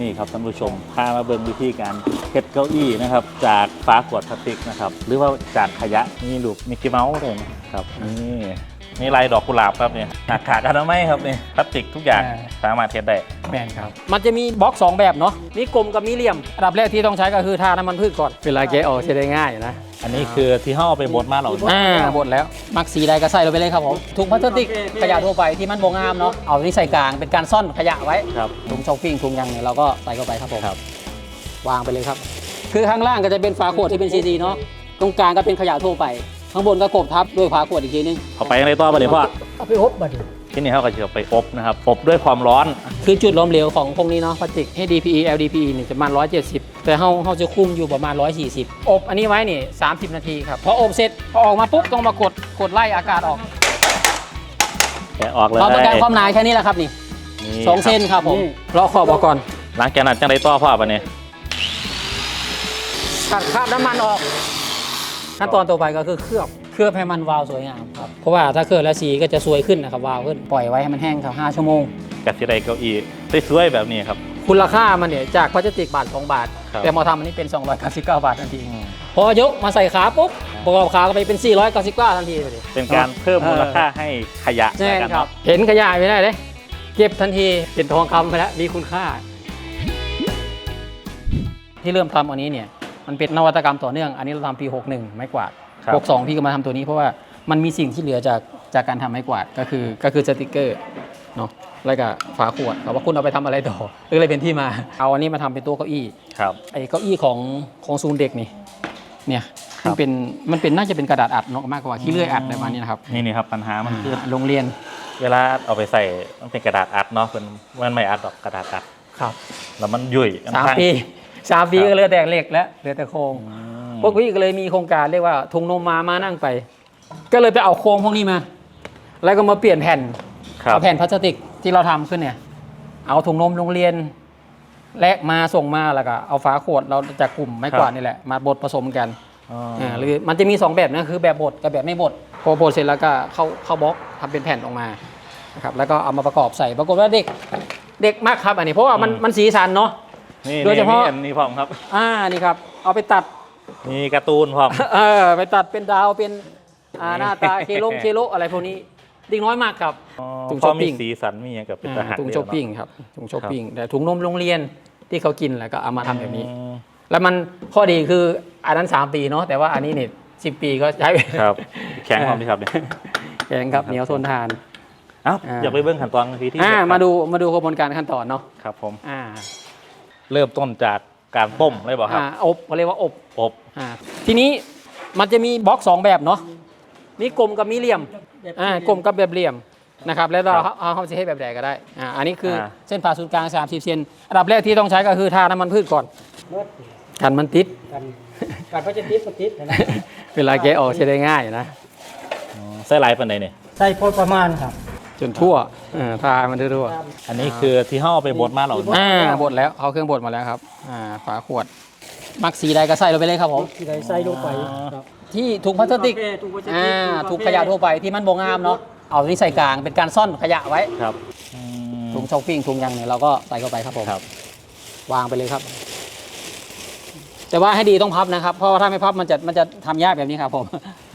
นี่ครับท่านผู้ชมพามาเบิ่งวิธีการเฮ็ดเก้าอี้นะครับ จากฝาขวดพลาสติกนะครับ หรือว่าจากขยะนี่ลูกมิกกี้เมาส์เลยนะครับนี่ นี่ลายดอกกุหลาบครับเนี่ยหน้ากากอนามัยครับนี่พลาสติกทุกอย่างอ่า สามารถเฮ็ดได้ แมนครับ มันจะมีบล็อก2แบบเนาะมีกลมกับมีเหลี่ยม อันดับแรกที่ต้องใช้ก็คือทาน้ำมันพืชก่อนเวลาแกะออกจะได้ง่ายนะ อันนี้คือที่ห่อาไปบดมาเราอ่าบดแล้ว มักสีใดก็ใส่ลงไปเลยครับผมถุงพลาสติกขยะทั่วไปที่มันโบงามเนาะเอาที่ใส่กลางเป็นการซ่อนขยะไว้ครับ ถุงช้อปปิ้งถุงยังเนี่ยเราก็ใส่เข้าไปครับผมครับ วางไปเลยครับ คือข้างล่างก็จะเป็นฝาขวดที่เป็นซีดีเนาะตรงกลางก็เป็นขยะทั่วไป ข้างบนก็กบทับด้วยฝาขวดอีกทีนึงเขาไปยังไงต่อไปเลยพ่อเอาไปอบบัดที่นี่เขาก็จะเอาไปอบนะครับอบด้วยความร้อน คือจุดล้มเหลวของพวกนี้เนาะพลาสติก HDPE LDPE นี่จะประมาณ 170 แต่เฮาเฮาจะคุมอยู่ประมาณ 140 อบอันนี้ไว้นี่30 นาทีครับพออบเสร็จพอออกมาปุ๊บต้องมากดกดไล่อากาศออกแกะออกเลยเราต้องการความหนาแค่นี้แหละครับนี่นี่สองเซนครับผมรอขอบออกก่อนหลังจากนั้นจังไรต่อพ่อปะเนี่ยตัดคราบน้ำมันออก ขั้นตอนต่อไปก็คือเคลือบเคลือบให้มันวาวสวยงามครับเพราะว่าถ้าเคลือบแล้วสีก็จะสวยขึ้นนะครับวาวขึ้นปล่อยไว้ให้มันแห้งครับ5ชั่วโมงกับที่ไรเก้าอี้สวยๆแบบนี้ครับ คุณราคามันเนี่ยจากพลาสติกบาท2บาท ครับแต่มาทำอันนี้เป็น 299 บาททันทีพอยกมาใส่ขาปุ๊บประกอบขาก็ไปเป็น 499ทันทีเลยเป็นการเพิ่มมูลค่าให้ขยะแน่แล้วกันครับเนาะเห็นขยะไม่ได้เลยเก็บทันทีเป็นทองคำไปแล้วมีคุณค่า ที่เริ่มทำอันนี้เนี่ย มันเป็นนวัตกรรมต่อเนื่อง อันนี้เราทำปี 61 ไม้กวาดครับ 62 พี่ก็มาทำตัวนี้เพราะว่ามันมีสิ่งที่เหลือจากจากการทำไม้กวาดก็คือก็คือสติกเกอร์เนาะแล้วก็ฝาขวดเขาว่าคุณเอาไปทำอะไรต่อหรืออะไรเป็นที่มา เอาอันนี้มาทำเป็นตัวเก้าอี้ ครับ ไอ้เก้าอี้ของของศูนย์เด็กนี่เนี่ยครัมับนเป็นมันเป็นน่าจะเป็นกระดาษอัดเนาะมากกว่าขี้เลื่อยอัดอะไรประมาณนี้นะครับนี่นี่ครับปัญหามันคืออ่าโรงเรียนเวลาเอาไปใส่มันเป็นกระดาษอัดเนาะเป็นมันไม่อัดดอกกระดาษอัด ครับแล้วมันยุ่ยมันสามพังปี สามปีครับก็เหลือแต่เหล็กแล้วเหลือแต่โครงอืมพวกพี่ก็เลยมีโครงการเรียกว่าทุงนมมามานั่งไป ก็เลยไปเอาโครงพวกนี้มา แล้วก็มาเปลี่ยนแผ่นครับเอาแผ่นพลาสติกที่เราทำขึ้นเนี่ย เอาถุงนมโรงเรียน แลกมาส่งมาแล้วก็เอาฝาขวดเราจากกลุ่มไม้กวาดนี่แหละมาบดผสมกันอ๋อออ่าหรือมันจะมี 2 แบบนะคือแบบบดกับแบบไม่บดพอบดเสร็จแล้วก็เข้าเข้าบล็อกทำเป็นแผ่นออกมานะครับแล้วก็เอามาประกอบใส่ปรากฏว่าเด็กเด็กมากครับอันนี้เพราะว่ามันมันสีสันเนาะ นี่โดยเฉพาะนี่อันนี้พร้อมครับ อ่านี่ครับ เอาไปตัดมีการ์ตูนพร้อม เออไปตัดเป็นดาวเป็นอ่าหน้าตาเคโลงเคโลอะไรพวกนี้เด็กน้อยมากครับอ๋อถุงพอช้อปมีปิ้งสีสันมีอย่างกับเป็นทอ่าหารถุงเลยช้อปเนาะปิ้งครับถุงช้อปปิ้งแต่ถุงนมโรงเรียนที่เขากินแล้วก็เอามาทำแบบนี้อืมแล้วมันข้อดีคืออันนั้น 3 ปีเนาะแต่ว่าอันนี้เนี่ยสิปีก็ใช้ครับ แข็งพร้อมดีครับเนี่ยแข็งครับเหนียวทนทานเอ้าอ่าอยากไปเบิ่งขั้นตอนวิธีอ่าเฮ็ครับมาดูมาดูกระบวนการขั้นตอนเนาะครับผมอ่า เริ่มต้นจากการต้มเลยเปล่าครับ อ่าอบเขาเรียกว่าอบอบอ่าทีนี้มันจะมีบล็อกสองแบบเนาะมีกลมกับมีเหลี่ยมอ่ากลมกับแบบเหลี่ยมนะครับแล้วเราเอาเขาจะให้แบบใดก็ได้อ่าอันนี้คืออา เส้นผ่าศูนย์กลาง 30 เซนอันดับแรกที่ต้องใช้ก็คือทาน้ำมันพืชก่อนกันมันติด กันกันพระจะติดก็ติดนะ เวลาแกะออกจะได้ง่ายนะ อ๋อไส้ลายปันใดเนี่ยใส่พอประมาณครับ จนทั่วอ่าทามันทั่วอันนี้คือที่ห่อาไปบดมาเราๆอ่าบดแล้วเขาเครื่องบดมาแล้วครับอ่าฝาขวด มักสีใดก็ใส่ลงไปเลยครับผมที่ใดใส่ลงไปครับที่ถุงพลาสติกโอเคถุงพลาสติกอ่าถุถุงงประเภทขยะทั่วไปที่มันโบงามเนาะเอาที่ใส่กลางเป็นการซ่อนขยะไว้ครับอืมถุงช้อปปิ้งถุงยังเนี่ยเราก็ใส่เข้าไปครับผมครับวางไปเลยครับ แต่ว่าให้ดีต้องพับนะครับ เพราะว่าถ้าไม่พับมันจะมันจะทำยากแบบนี้ครับผม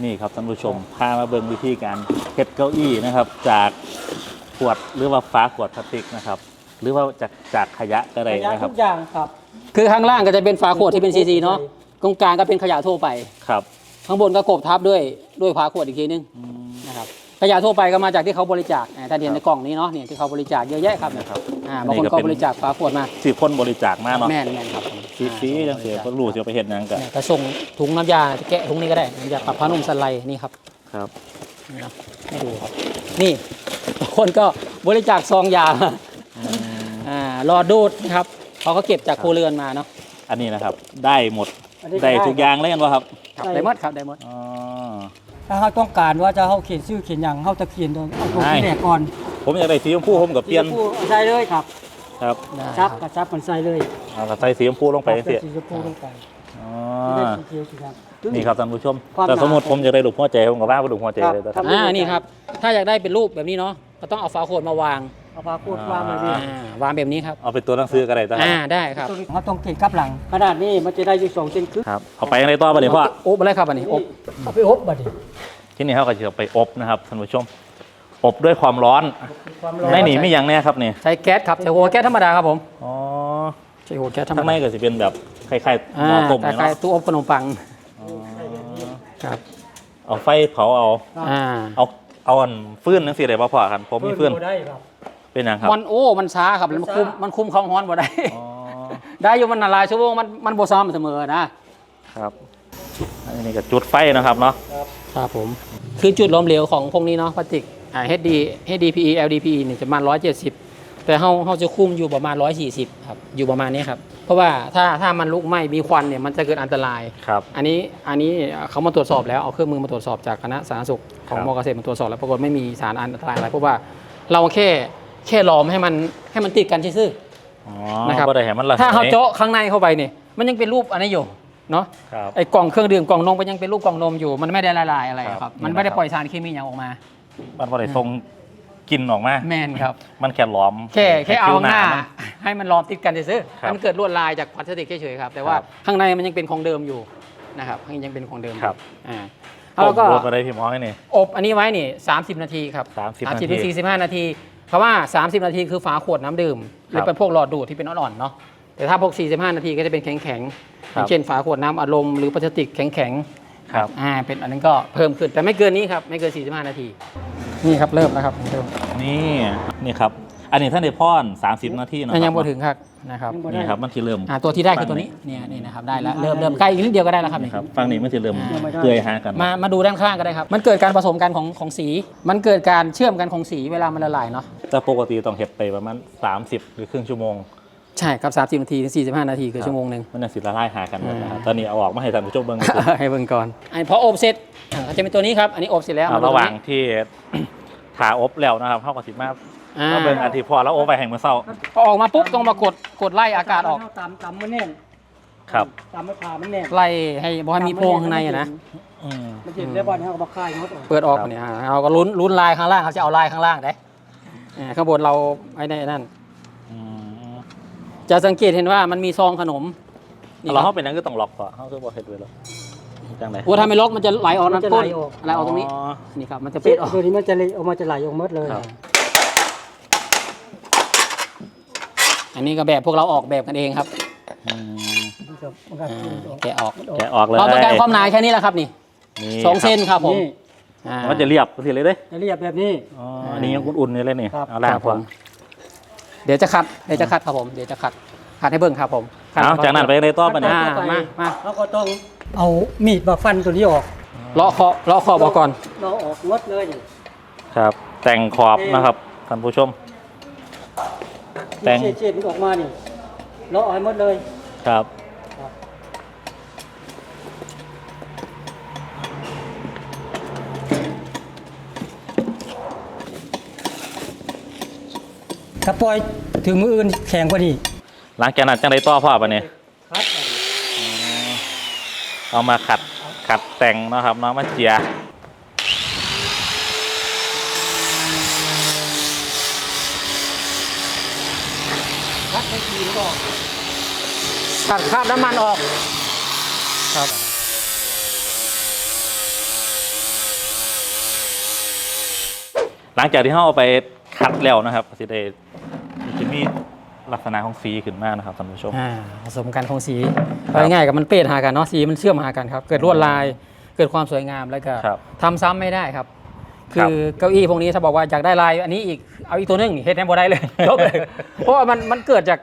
นี่ครับท่านผู้ชมพามาเบิ่งวิธีการ เฮ็ดเก้าอี้นะครับ จากขวดหรือว่าฝาขวดพลาสติกนะครับ หรือว่าจากจากขยะก็ได้ระยะนะครับทุกอย่างครับ คือข้างล่างก็จะเป็นฝาขวดที่เป็นซีซีเนาะตรงกลางก็เป็นขยะทั่วไป ครับข้างบนก็กบทับด้วยด้วยฝาขวดอีกทีนึงอืม นะครับขยะทั่วไปก็มาจากที่เขาบริจาคอ่าถ้าเห็นในกล่องนี้เนาะเนี่ยที่เขาบริจาคเยอะแยะครับเนี่ยครับอ่าบางคนก็บริจาคฝาขวดมาสิคนบริจาคมาเนาะแม่นแม่นครับผมฟรีๆจังเสียก็รู้สิเอาไปเฮ็ดหยังกันเนี่ยก็ส่งถุงน้ำยาจะแกะถุงนี้ก็ได้น้ำยาปรับผ้านุ่มสไลด์นี่ครับ ครับ นี่นะให้ดูครับ นี่บางคนก็บริจาคซองยามาอ่ารอดูดนะครับเขาก็เก็บจากครัวเรือนมาเนาะ อันนี้นะครับ ได้หมด อันนี้ก็ได้ได้ ทุกอย่างเลยกันวะครับครับได้หมดครับได้หมดอ๋อ ถ้าเขาต้องการว่าจะเขาเขียนชื่อเขียนอย่างเขาจะเขียนตรงเอาตัวได้ที่แรกก่อนผมอยากได้สีชมพูผมกับเปลี่ยนสีชมพูเอาใส่เลยครับครับได้ซับคกัรับบซับมันใส่เลยเอาก็ใส่สีชมพูลงไปเอาเสียสีชมพูลงไปอ๋อไม่ได้สีเขียวสีดำ นี่ครับท่านผู้ชมความแต่สมมติหนา ผมอยากได้รูปหัวใจผมก็ว่าเป็นรูปหัวใจเลยครันะครับบอ่านี่ครับ ถ้าอยากได้เป็นรูปแบบนี้เนาะก็ต้องเอาฝาโคดมาวางเอาผ้าโคตรวางแบบนี้อ่า วางแบบนี้ครับเอาเป็นตัวหนังสือก็ได้จ้ะอ่าได้ครับตัวนี้เขาต้องเก่งกลับหลังขนาดนี้มันจะได้อยู่สองเซนครึ่งครับเอาไปยังไงต่อไปเลยพ่ออบอะไรครับอันนี้อบเอาไปอบบัดนี้ที่นี่เขาก็จะเอาไปอบนะครับท่านผู้ชม อบด้วยความร้อนความร้อนในหนีไม่ยังแน่ครับนี่ใช้แก๊สครับใช้หัวแก๊สธรรมดาครับผมอ๋อใช้หัวแก๊สธรรมข้างในดาก็จะเป็นแบบคล้ายๆอ่าหม้อต้มคเลยล้ายเนาะๆตู้อบขนมปัง ครับเอาไฟเผาเอาอ่าเอาเอาอันฟืนนั่นสิได้ป่ะพ่อครับผมมีฟืนบ่ได้ครับ เป็นหยังครับมันโอ้มันช้าครับแล้วมันคุมมันช้ามัมันคุมความร้อนบ่ได้อ๋อได้อยู่มันละลายชั่วโมงมันมันบ่ซ้อมเสมอนะครับอันนี้ก็จุดไฟนะครับเนาะครับผม คือจุดล้มเหลวของพวกนี้เนาะพลาสติกอ่า HD HDPE LDPE เนี่ยจะประมาณ170 แต่เฮาเฮาจะคุมอยู่ประมาณ 140ครับอยู่ประมาณนี้ครับเพราะว่าถ้าถ้ามันลุกไหม้มีควันเนี่ยมันจะเกิดอันตราย ครับ อันนี้อันนี้เขามาตรวจสอบแล้วเอาเครื่องมือมาตรวจสอบจากคณะสาธารณสุขของครับมอเกษตรมาตรวจสอบแล้วปรากฏไม่มีสารอันตรายอะไรเพราะว่าเราแค่แค่ล้อมให้มันให้มันติดกันซื่ออ๋อนะครับก็ได้เห็นมันละๆถ้าเขาเจาะข้างในเข้าไปเนี่ยมันยังเป็นรูปอันนี้อยู่เนาะครับไอ้กล่องเครื่องดื่มกล่องนมมันยังเป็นรูปกล่องนมอยู่ มันไม่ได้ละลายอะไรครับครับนี่มันไม่ได้นะครับปล่อยสารเคมีอย่างออกมา มันพอได้ทรง กินออกมา แมนครับ มันแค่ล้อมแค่แค่เอาผิวหน้า มัน ให้มันล้อมติดกันซื่อๆครับให้มันเกิดลวดลายจากพลาสติกเฉยๆครับ แต่ว่าครับ ข้างในมันยังเป็นของเดิมอยู่นะครับข้างในยังเป็นของเดิมอยู่ครับอ่าแล้วก็โดนมาได้พี่หมอไอ้นี่ อบอันนี้ไว้นี่ 30 นาทีครับ30 30ถึง45 นาทีคำว่า 30 นาทีคือฝาขวดน้ำดื่มหรือเป็นพวกหลอดดูดที่เป็นอ่อนๆเนาะแต่ถ้าพวก 45 นาทีก็จะเป็นแข็งๆอย่างเช่นฝาขวดน้ำอารมณ์หรือพลาสติกแข็งครับ ๆอ่าเป็นอันนั้นก็เพิ่มขึ้นแต่ไม่เกินนี้ครับ ไม่เกิน 45 นาที นี่ครับเริ่มแล้วครับเริ่มนี่นี่ครับ อันนี้ท่านได้พ่อน30 นาทีเนาะยังคบ่รับถึงครับนะครับยังบ่ได้นี่ครับมันจะเริ่มอ่าตัวที่ได้คือตัวนี้เนี่ยนี่นะครับได้แล้วเริ่มเริ่มใกล้อีกนิดเดียวก็ได้แล้วครับนี่นี่ครับฝั่งนี้มันจะเริ่มอ่าเปื่อยหากันมามาดูด้านข้างก็ได้ครับ มันเกิดการผสมกันของของสี มันเกิดการเชื่อมกันของสีเวลามันละลายเนาะแต่ปกติต้องเห็ดไปประมาณ30 หรือครึ่งชั่วโมง ใช่ครับ30นาทีถึง45นาทีคือชั่วโมงหนึ่งมันจะสิละลายหากันหมดนะครับอ่าตอนนี้เอาออกมาให้ท่านผู้ชมเบิ่งให้เบิ่งก่อนอันพออบเสร็จอ่าก็จะเป็นตัวนี้ครับอันนี้อบเสร็จแล้วเอามดูระหว่างตนี้ที่ถาอบแล้วนะครับเข้ากับสิมาอ่าก็เบิ่งอันที่พอแล้วอบไปแห่งมือเศร้าพอออกมาปุ๊บต้องมากดกดไล่อากาศออกตามตามมันแน่นครับตามมันผ่ามันแน่นไล่ให้บอให้มีโพรงข้างในอะนะอืมมันเห็นได้บ่อนให้เอามาคายงดออกเปิดออกครับเนี่ยอ่าเราก็ลุ้นลุ้นลายข้างล่างเขาจะเอาลายข้างล่างได้อ่าข้างบนเราไอ้นั่นอืม จะสังเกตเห็นว่ามันมีซองขนมนี่คเรารับเข้าเป็นนั้นก็ต้องล็อกก่อนเข้าคือบ่เฮ็ดไว้แล้วจังได๋โอ้ถ้าไม่ล็อกมันจะไหลออกมันั่นนจะต้นไหลออก ไหลออกตรงนี้นี่ครับมันจะเจ็ปิดดออกตัวนี้มันจะเลยออกมาจะไหลออกหมดเลย ครับ อันนี้ก็แบบพวกเราออกแบบกันเองครับอืมมันก็มันก็อ่าออกแกะออกแกะออกเลยเราต้องการความหนาแค่นี้แหละครับนี่นี่สองเซนครับผมนี่อ่า มันจะเรียบสิเลยเด้จะเรียบแบบนี้ อ๋ออันนี้ยังอุ่นๆอยู่เลยนี่ครับ เอาล่างครับพผอม เดี๋ยวจะคัดเดี๋ยวจะคัดครับผมเดี๋ยวจะคัดคัดให้เบิ่งครับผมคัดเอาจากนั้นไปในต่อไปเนี่ยอ่ามามาแล้วก็ต้องเอามีดมาฟันตัวนี้ออกเลาะเคาะเลาะขอบออกก่อนเราออกหมดเลยนี่ครับ แต่งขอบนะครับท่านผู้ชม แต่งเฉดๆมันออกมานี่เราเอาให้หมดเลยครับ ถ้าปล่อยถึงมืออื่นแข็งกว่านี้หลังจากนั้นจังไดต่อพ่อปะเนี่ยครับเอามาขัดขัดแต่งเนาะครับเน้องมาเจียครับให้ทีมก็ตัดคราบน้ำมันออก ครับหลังจากที่เราเอาไป คัดแล้วนะครับสิได้จะมีลักษณะของสีขึ้นมากนะครับท่านผู้ชม อ่าผสมกันของสีเอาง่ายๆกับมันเปรตหากันเนาะสีมันเชื่อมหากันครับ เกิดลวดลายเกิดความสวยงามแล้วก็ครับทำซ้ำไม่ได้ครับครัคืบอเก้าอี้พวกนี้ถ้าบอกว่าอยากได้ลาย อันนี้อีกเอาอีกตัวหนึงเฮ็ดให้บ่ได้เลยจบเลยเพราะว่ามันมันเกิดจาก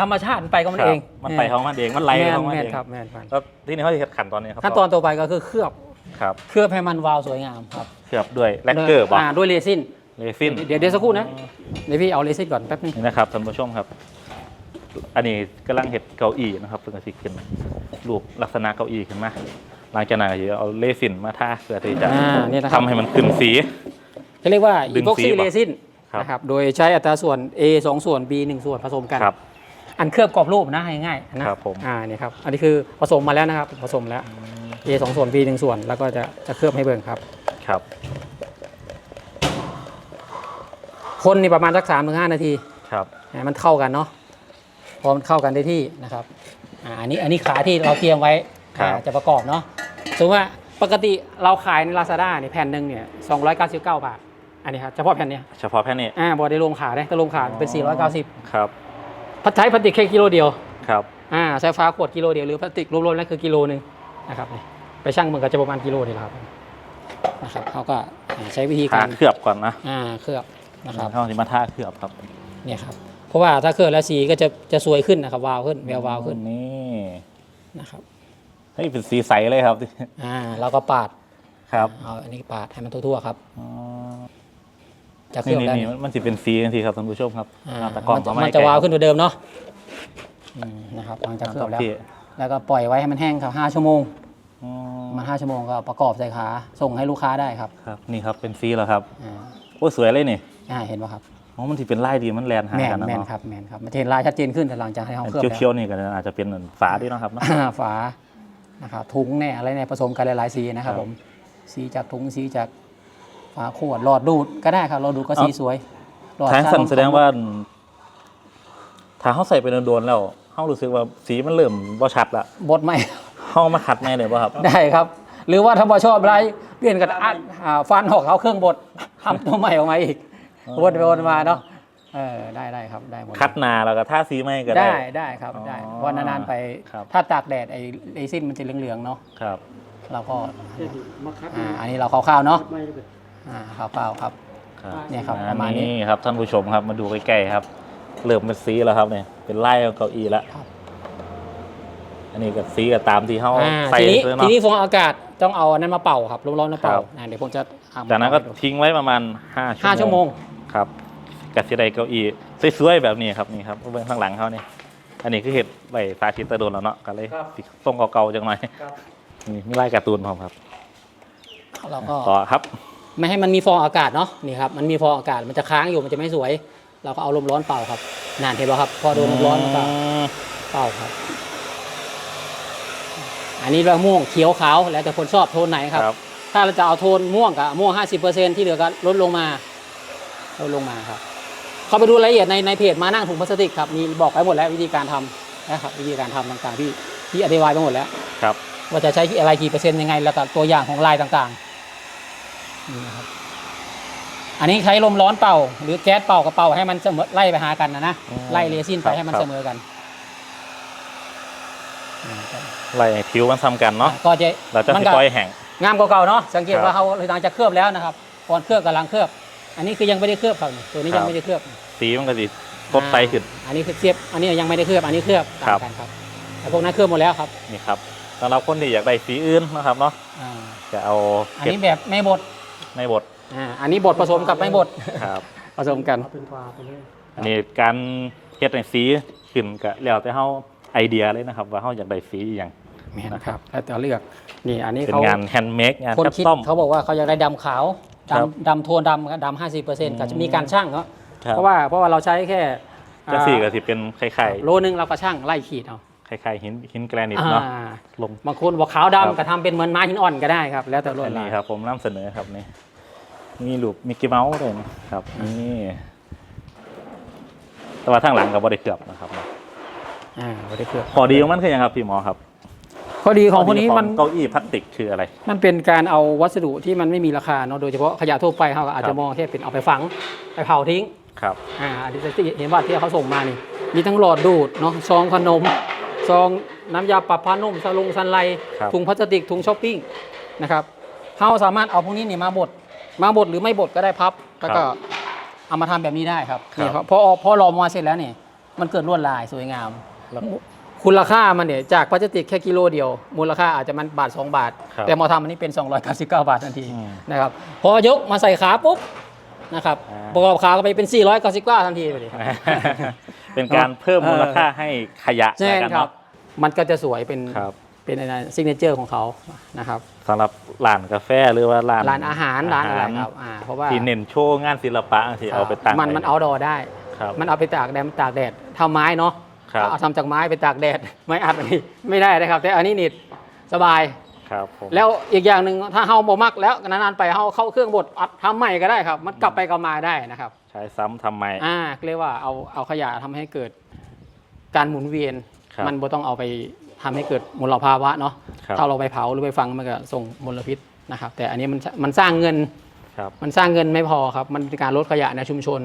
ธรรมชาติมันไปของมันคเอรับงมันไปของมันเองมันไหลแม่นของมันแม่นเองครับแม่นครับแล้วที่นี่เขาจะเฮ็ดขั้นตอนนี้ครับขั้นตอนต่อไปก็คือเคลือบครับเคลือบให้มันวาวสวยงามครับเคลือบด้วยแลกเกอร์บอกาด้วยเรซิน เลซินเดี๋ยวเดี๋ยวสักครู่นะเดี๋ยวพี่เอาเรซินก่อนแป๊บนึงนี่นะครับท่านผู้ชมครับ อันนี้กำลังเห็ดเก้าอี้นะครับเพิ่งจะสิขึ้นรูปลักษณะเก้าอี้ขึ้นมาหลังจากนั้นก็จะเอาเลซินมาทาเพื่อที่จะอ่านี่นะครับทำให้มันขึ้นสีเขาเรียกว่าดึอีงโ o กสีซีป่ะเรซินครับนะครับโดยใช้อัตราส่วน A 2 ส่วน B 1 ส่วนผสมกันครับอันเคลือบกรอบรูปนะง่ายๆนะครับผมอ่านี่ครับอันนี้คือผสมมาแล้วนะครับผสมแล้ว A 2ส่วน B 1ส่วนแล้วก็จะจะเคลือบให้เบิ่งครับครับ คนนี่ประมาณสักสามถึงห้านาทีครับให้มันเข้ากันเนาะพอมันเข้ากันได้ที่นะครับอ่าอันนี้อันนี้ขาที่เราเตรียมไว้ครับ อ่าจะประกอบเนาะสมมติว่าปกติเราขายใน Lazada เนี่ยแผ่นหนึ่งเนี่ย299 บาท อันนี้ครับเฉพาะแผ่นเนี้ยเฉพาะแค่นี้อ่าบอได้ลงขาได้ถ้าลงขาเป็น 490ครับพัดใช้พลาสติกแค่กิโลเดียว ครับอ่าใช้ฟ้าขวดกิโลเดียวหรือพลาสติกรวมๆแล้วคือกิโลหนึ่งนะครับนี่ไปชั่งมันก็จะประมาณกิโลนี่แหละครับนะครับเขาก็อ่าใช้วิธีทาการเคลือบก่อนนะอ่าเคลือบ นะครับเข้าที่มาทาเคลือบครับเนี่ยครับเพราะว่าถ้าเคลือบแล้วสีก็จะจะสวยขึ้นนะครับวาวขึ้นแวววาวขึ้นนี่นะครับเฮ้ยเป็นสีใสเลยครับอ่าเราก็ปาดครับเอาอันนี้ปาดให้มันทั่วๆครับอ๋อจะเคลืนี่อบนี่แล้วนี่มันจะเป็นสีทันทีครับท่านผู้ชมครับอ่าเอาตะกร้องมันจะเข้ามามันจะใกล้วาวขึ้นกว่าเดิมเนาะอืมนะครับหลังจากเคลือบแล้วพี่แล้วก็ปล่อยไว้ให้มันแห้งครับห้าชั่วโมงอ๋อมันห้าชั่วโมงก็ประกอบใส่ขาส่งให้ลูกค้าได้ครับครับ นี่ครับเป็นสีแล้วครับอ่าโอ้ยสวยเลยนี่ อ่าเห็นป่ะครับอ๋อมันที่เป็นลายดีมันแลนหาแมนกันนะแมนเนาะครับแมนครับมันจะเห็นลายชัดเจนขึ้นแต่หลังจากให้เขาอันเคลือบแล้ว เขียวๆนี่ก็อาจจะเป็นเหมือนฝาด้วยเนาะครับเนาะ อ่าฝานะครับถุงเนี่ยอะไรเนี่ยผสมกันหลายๆสีนะครับครับผมสีจากถุงสีจากฝาขวดหลอดดูดก็ได้ครับหลอดดูดก็สีเอ้าสวยหลอดทางชาสั่นลมแสดงว่า ถ้าเขาใส่ไปโดนๆแล้วเขารู้สึกว่าสีมันเริ่มบ่ชัดละบดไหม เขามาขัดแน่เลยป่ะครับ ได้ครับ หรือว่าถ้าพอชอบอะไรเปลี่ยนกันอัดอ่าฟันหอกเอาเครื่องบดทำตัวใหม่ออกมาอีก วนไปวนมาเนาะเออได้ได้ครับได้หมดคัดหนาแล้วก็ท่าสีไม่ก็ได้ได้ได้ครับได้อ๋อเพราะนานๆไปครับถ้าตากแดดไอ้ไอ้สิ้นมันจะเหลืองๆเนาะครับ เราก็อ่าอันนี้เราคร่าวๆเนาะอ่าคร่าวๆครับครับเนี่ยครับอ่ประมาณนี้ครับท่านผู้ชมครับมาดูใกล้ๆครับเริ่มเป็นสีแล้วครับเนี่ยเป็นไล่เก้าอี้แล้วครับอันนี้กับสีกับตามที่เขาอ่าใส่ทีนี้เลยทีเนาะนี้ฟองอากาศต้องเอาอันนั้นมาเป่าครับลมร้อนมาเป่าครับอ่าเดี๋ยวผมจะเอมจากนั้นก็เป่ให้ดูทิ้งไว้ประมาณห้าห้าชั่วโมง ครับกับสีใดเก้าอี้สวยๆแบบนี้ครับนี่ครับเบื้องข้างหลังเขาเนี่ยอันนี้คือเห็ดใบสาธิตตะโดนแล้วเนาะก็เลยสิส่งเก่าๆจังหน่อยนี่มีลายการ์ตูนพร้อมครับเราก็ต่อครับ ไม่ให้มันมีฟองอากาศเนาะนี่ครับมันมีฟองอากาศมันจะค้างอยู่มันจะไม่สวย เราก็เอาลมร้อนเป่าครับนานเห็นป่ะครับ พอโดนลมร้อนมันก็เป่าครับ อันนี้เราม่วงเขียวขาวแล้วแต่คนชอบโทนไหนครับ ครับ ถ้าเราจะเอาโทนม่วงกับม่วง 50%ที่เหลือก็ลดลงมา ลดลงมาครับ เข้าไปดูรายละเอียดในในเพจมานั่งถุงพลาสติกครับมีบอกไปหมดแล้ววิธีการทำนะครับวิธีการทำต่างๆที่ที่อธิบายไปหมดแล้วครับว่าจะใช้อะไรกี่เปอร์เซ็นต์ยังไง แล้วก็ตัวอย่างของลายต่างๆนี่นะครับอันนี้ใช้ลมร้อนเป่า หรือแก๊สเป่ากับเป่าให้มันเสมอไล่ไปหากันนะนะอืมไล่เรซินไปครับให้มันครับเสมอกันอืมครับไล่ให้ผิวมันซ้ำกันเนาะก็จะเราจะมัให้ก็ปล่อยแห้งงามกว่าเก่าเนาะสังเกตครับว่าเขาหลังจากเคลือบแล้วนะครับก่อนเคลือบกับหลังเคลือบ อันนี้คือยังไม่ได้เคลือบครับตัวนี้ครัยับงไม่ได้เคลือบสีมันก็สิสดใสขึ้น อันนี้คือเทียบ อันนี้ยังไม่ได้เคลือบ อันนี้เคลือบครัต่าบงกันครับ แต่พวกนั้นเคลือบหมดแล้วครับ นี่ครับสำหรับคนที่อยากได้สีอื่นนะครับเนาะอ่าจะเอา อันเก็บนี้แบบไม่บดในบทอ่า อันนี้บดผสมกับไม่บด ครับ ผสมกันอันนี้การเฮ็ดในสีขึ้นก็แล้วแต่เฮาไอเดียเลยนะครับ ว่าเฮาอยากได้สีอหย่างแม่นครับแล้วแต่เลือก นี่อันนี้เป็นเขางานแฮนด์เมดงานคนคัสคิดตอมเขาบอกว่าเขาอยากได้ดำขาว ครับ ดำดำโทนดำครับดำห้าสิบเปอร์เซ็นต์ก็จะมีการช่างเนาะครับเพราะว่าเพราะว่าเราใช้แค่จะสีก็อ่าสิเป็นคล้ายโลนึงเราก็ช่างไล่ขีดเอาๆคล้ายๆหินหินแกรนิตเนาะอ่าลง บางคนบอกขาวครับ ดำก็ทำเป็นเหมือนไม้หินอ่อนก็ได้ครับ แล้วแต่ลวอัดนลานี้ยครับผมนำเสนอครับนี่มีรูปมิกกี้เมาส์ด้วยนะครับนี่แต่ว่าทางหลังก็บ่ได้เคลือบนะครับ อ่าไม่ได้เคลือบพอดีของมันคือหยังครับพี่หมอครับ ข้อดีของพวกนี้ข้มันเก้าอี้พลาสติกคืออะไร มันเป็นการเอาวัสดุที่มันไม่มีราคาเนาะโดยเฉพาะขยะทั่วไปเขาก็อาจครัจะบมองแค่เป็นเอาไปฝังไปเผาทิ้งครับอ่าอันนี้ที่เห็นว่าที่เขาส่งมานี่มีทั้งหลอดดูดเนาะซองขนมซองน้ำยาปรับผ้านุ่มสลุงสันไลครับถุงพลาสติกถุงช้อปปิ้งนะครับเขาสามารถเอาพวกนี้นี่มาบดมาบดหรือไม่บดก็ได้พับแล้วก็เอามาทำแบบนี้ได้ครับครับนี่ครับพอพอรอมาเสร็จแล้วเนี่ยมันเกิดลวดลายสวยงาม คุณราคามันเนี่ยจากพลาสติกแค่กิโลเดียว มูลค่าอาจจะมันบาท 2 บาท ครับแต่มาทำอันนี้เป็น 299 บาททันทีอืมนะครับพอยกมาใส่ขาปุ๊บนะครับอ่า ประกอบขาก็ไปเป็น 499ทันทีไปเลย เป็นการเพิ่มมูลค่าให้ขยะใช่แล้วกันครับ เนาะ มันก็จะสวยเป็นครับ เป็นอะไรซิกเนเจอร์ของเขานะครับ สำหรับร้านกาแฟหรือว่าร้านร้านอาหารร้านอะไรครับอ่าเพราะว่าที่เน้นโชว์งานศิลปะที่เอาไปตั้งมันมันไว้เอาดอได้ ครับ มันเอาไปตากแดดตากแดดทำไม้เนาะ ครับ เอาทำจากไม้ไปตากแดด ไม้อัดอันนี้ไม่ได้นะครับ แต่อันนี้นี่สบาย ครับผมแล้วอีกอย่างหนึ่งถ้าเฮาบ่มักแล้วนานๆไปเฮาเข้าเครื่องบดอัดทำใหม่ก็ได้ครับ มันกลับไปกลับมาได้นะครับ ใช้ซ้ำทำไม อ่าเรียกว่าเอาเอาขยะทำให้เกิดการหมุนเวียน ครับ มันบ่ต้องเอาไปทำให้เกิดมลภาวะเนาะครับ ถ้าเราไปเผาหรือไปฝังมันก็ส่งมลพิษนะครับ แต่อันนี้มันมันสร้างเงิน ครับ มันสร้างเงินไม่พอครับ มันเป็นการลดขยะในชุมชน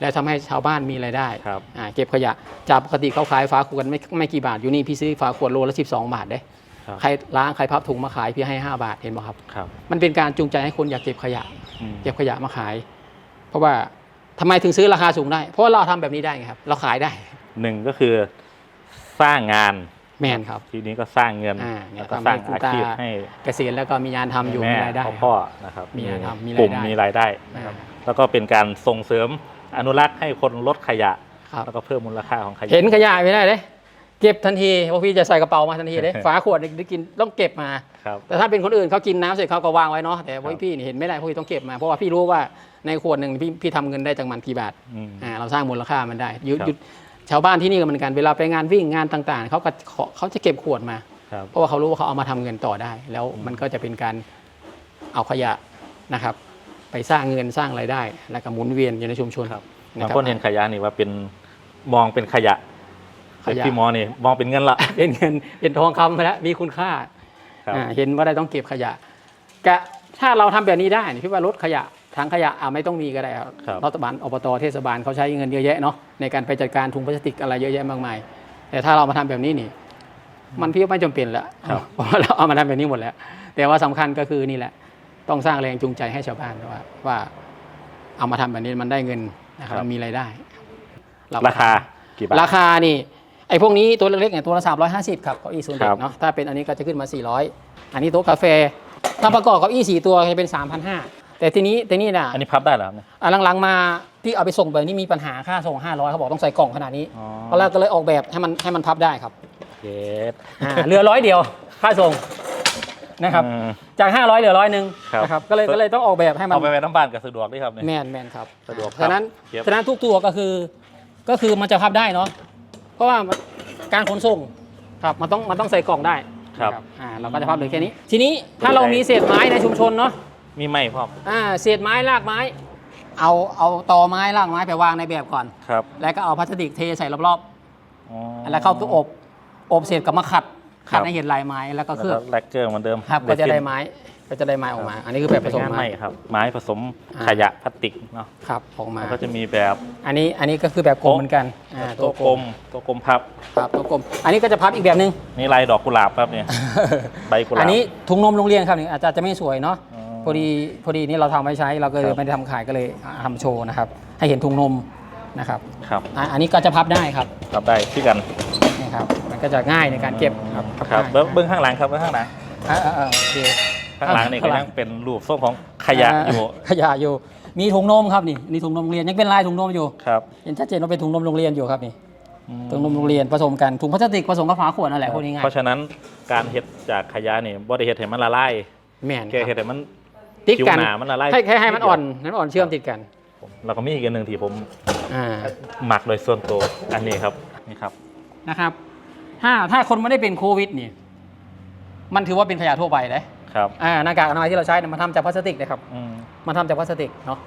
และทำให้ชาวบ้านมีรายได้ครับอ่าเก็บขยะ จากปกติเขาขายฝาขวดไม่ไม่กี่บาทอยู่นี่พี่ซื้อฝาขวดโลละ 12 บาทเด้ครับใครล้างใครพับถุงมาขายพี่ให้ 5 บาทเห็นไหมครับครับมันเป็นการจูงใจให้คนอยากเก็บขยะอืมเก็บขยะมาขาย เพราะว่าทำไมถึงซื้อราคาสูงได้ เพราะว่าเราทำแบบนี้ได้ไงครับ เราขายได้หนึ่งก็คือสร้างงานแมนครับ ทีนี้ก็สร้างเงินอ่าเนี่ยแล้วก็ทำสร้างให้คุณอาชีพตาให้เกษียณแล้วก็มีงานทำอยู่แม่มีรายได้พ่อพ่อนะครับมีงานทำมีกลุ่มรายได้มีรายได้นะครับอ่าแล้วก็เป็นการส่งเสริม อนุรักษ์ให้คนลดขยะ ครับ แล้วก็เพิ่มมูลค่าของขยะ เห็นขยะไม่ได้เลยเก็บทันทีเพราะพี่จะใส่กระเป๋ามาทันทีเลยฝาขวดได้กินต้องเก็บมา ครับ แต่ถ้าเป็นคนอื่นเขากินน้ำเสร็จเขาก็วางไว้เนาะแต่พวครักบพี่นี่เห็นไม่ได้พวกพี่ต้องเก็บมาเพราะว่าพี่รู้ว่าในขวดหนึ่งพี่พี่ทำเงินได้จากมันกี่บาทอืม อ่าเราสร้างมูลค่ามันได้ยุดครับ ยุดชาวบ้านที่นี่ก็เหมือนกันเวลาไปงานวิ่งงานต่างๆเขาก็ขอเขาจะเก็บขวดมา ครับ เพราะว่าเขารู้ว่าเขาเอามาทำเงินต่อได้ แล้วมันก็จะเป็นการเอาขยะนะครับ ไปสร้างเงินสร้างรายได้ แล้วก็หมุนเวียนอยู่ในชุมชนครับนะบางรับคนเห็นขยะนี่ว่าเป็นมองเป็นขยะขยะแต่พี่หมอนี่มองเป็นเงินละเป็นเงินเป็นทองคำไปแล้วมีคุณค่าครับอ่าเห็นว่าได้ต้องเก็บขยะกะถ้าเราทำแบบนี้ได้นี่พี่ว่าลดขยะถังขยะอ่าไม่ต้องมีก็ได้ครับครับรัฐบาลอบตเทศบาลเขาใช้เงินเยอะแยะเนาะในการไปจัดการถุงพลาสติกอะไรเยอะแยะมากมาย แต่ถ้าเรามาทำแบบนี้นี่ มันพี่ว่าไม่จำเป็นแล้วครับเพราะว่าเราเอามาทำแบบนี้หมดแล้ว แต่ว่าสำคัญก็คือนี่แหละ ต้องสร้างแรงจูงใจให้ชาวบ้านว่าว่าเอามาทำแบบนี้มันได้เงินนะครับมันมีรายได้เก็ราคากี่บาทราคานี่ไอ้พวกนี้ตัวเล็กๆเนี่ยตัวละ350ครับเก้าอี้ส่วนเด็คกรับเนาะถ้าเป็นอันนี้ก็จะขึ้นมา 400 อันนี้โต๊ะกาแฟ ถ้าประกอบเก้าอี้สี่ตัวจะเป็น 3,500 แต่ทีนี้แต่นี่น่ะอันนี้พับได้เหรอครับเนี่ยอะหลังๆมาพี่เอาไปส่งแบบนี้มีปัญหาค่าส่ง 500 เขาบอกต้องใส่กล่องขนาดนี้อ๋อเพราะเราก็เลยออกแบบให้มันให้มันพับได้ครับเย็ดอ่าเหลือร้อยเดียว ค่าส่ง นะครับ อืม จาก 500 เหลือร้อยหนึ่งครับ นะครับก็เลยก็เลยต้องออกแบบให้มัน เอาไปไว้น้ำบ้านก็สะดวกดีครับเนี่ย แมนแมนครับสะดวกครับฉะนั้นเก็บ ฉะนั้นทุกตัวก็คือ ก็คือมันจะพับได้เนาะ เพราะว่าการขนส่งครับมันต้องมันต้องใส่กล่องได้ครับนะอ่าเราก็จะพับเหลือแค่นี้ ทีนี้ถ้าเรามีเศษไม้ในชุมชนเนาะ มีไม้พร้อมอ่าเศษไม้รากไม้ เอาเอาตอไม้รากไม้ไปวางในแบบก่อน ครับแล้วก็เอาพลาสติกเทใส่รอบอ๋อๆ แล้วเข้าตู้อบ อบเสร็จก็มาขัดครั ขับดให้เห็นลายไม้แล้วก็แล้วเคลืก็อบแลกเกอร์เหมือนเดิมครับก็จะได้เรซินไม้ก็จะได้ไม้ออกมา อันนี้คือแบบผเป็นสมงานไม้ไม้ครับ ไม้ผสมอ่าขยะพลาสติกเนาะครับออกมาแล้วก็จะมีแบบ อันนี้อันนี้ก็คือแบบกลมเหมือนกันอ่าตัวกลมตัวกลมพับครับตัวกลม อันนี้ก็จะพับอีกแบบหนึงนี่ลายดอกกุหลาบครับเนี่ยใบกุหลาบอันนี้ถุงนมโรงเรียนครับนี่อาจจะจะไม่สวยเนาะอ๋อพอดีพอดีนี่เราทำไว้ใช้เราก็เลคยรับไม่ได้ทำขายก็เลยทำโชว์นะครับ ให้เห็นถุงนมนะครับครับอะอันนี้ก็จะพับได้ครับรับได้ที่กันนี่ครับมัน ก็จะง่ายในการเก็บครับครับง่ายเบื้องเบื้องข้างหลังครับเบื้องข้างหลังอ่าอ่าอ่าโอเคข้างหลังนี่ก็ข้างหลัยังงเป็นรูปทรงของขยะอยู่ขยะอยู่ มีถุงนมครับนี่นี่ถุงนมโรงเรียนยังเป็นลายถุงนมอยู่ครับเห็นชัดเจนว่าเป็นถุงนมโรงเรียนอยู่ครับนี่อืมถุงนมโรงเรียนผสมกันถุงพลาสติกผสมกับฝาขวดนั่นแหละพวกนี้ง่ายเพราะฉะนั้นการเฮ็ดจากขยะนี่บ่ได้เฮ็ดให้มันละลายแม่นแค่คเฮ็รัดบให้มันติดกันผิวหนามันละลายให้ให้ให้มันอ่อนให้มันอ่อนเชื่อมติดกันแล้วก็มีอีกอันหนึ่งที่ผมอ่าหมักโดยส่วนตัวอันนี้ครับนี่ครับนะครับ ถ้าถ้าคนไม่ได้เป็นโควิดนี่มันถือว่าเป็นขยะทั่วไปเลยครับอ่าหน้ากากอนามัยที่เราใช้เนี่ยมันทำจากพลาสติกนะครับอืมมันทำจากพลาสติกเนาะ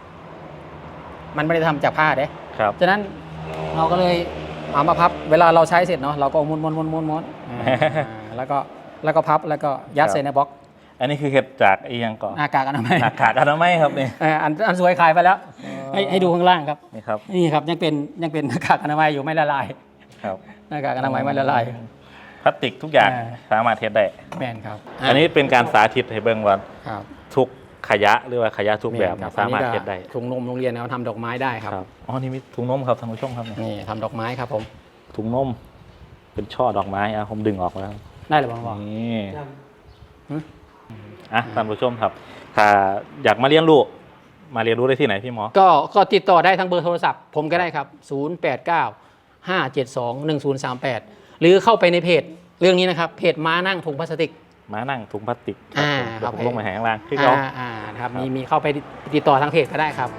มันไม่ได้ทำจากผ้าเด้ครับ ฉะนั้นเราก็เลยเอามาพับ เวลาเราใช้เสร็จเนาะเราก็ม้วนม้วนม้วนม้วนม้วนอ่าอ่าแล้วก็แล้วก็พับแล้วก็ยัดใส่ในบล็อกอันนี้คือเฮ็ดจากอีหยังก่อนหน้ากากอนามัยหน้ากากอนามัยครับนี่อ่าอันอันสวยขายไปแล้ว ให้ให้ดูข้างล่างครับ นี่ครับ นี่ครับยังเป็นยังเป็นหน้ากากอนามัยอยู่ไม่ละลาย ครับหน้ากากอนามัยไม่ละลายพลาสติกทุกอย่างอ่าสามารถเฮ็ดได้แมนครับ อันนี้เป็นการสาธิตให้เบิ่งว่าครับทุกขยะหรือว่าขยะทุกแบบม่นคสามารถเฮ็ดได้ถุงนมโรงเรียนเอาทำดอกไม้ได้ครับครับอ๋อนี่มีถุงนมครับท่านผู้ชมครับนี่นี่ทำดอกไม้ครับผมถุงนม เป็นช่อดอกไม้อะผมดึงออกแล้วได้หรือเปล่าบอกนี่หืออะท่านผู้ชมครับ ถ้าอยากมาเรียนรู้มาเรียนรู้ได้ที่ไหนพี่หมอ ก็ก็ติดต่อได้ทางเบอร์โทรศัพท์ผมก็ได้ครับ 089 572 1038 หรือเข้าไปในเพจเรื่องนี้นะครับ เพจม้านั่งถุงพลาสติกมานั่งถุงพลาสติกอ่าเดี๋ยวผมครับลงมาแหงล่างคือเขาอ่าอ่าครับมีมีเข้าไปติดต่อทางเพจก็ได้ครับ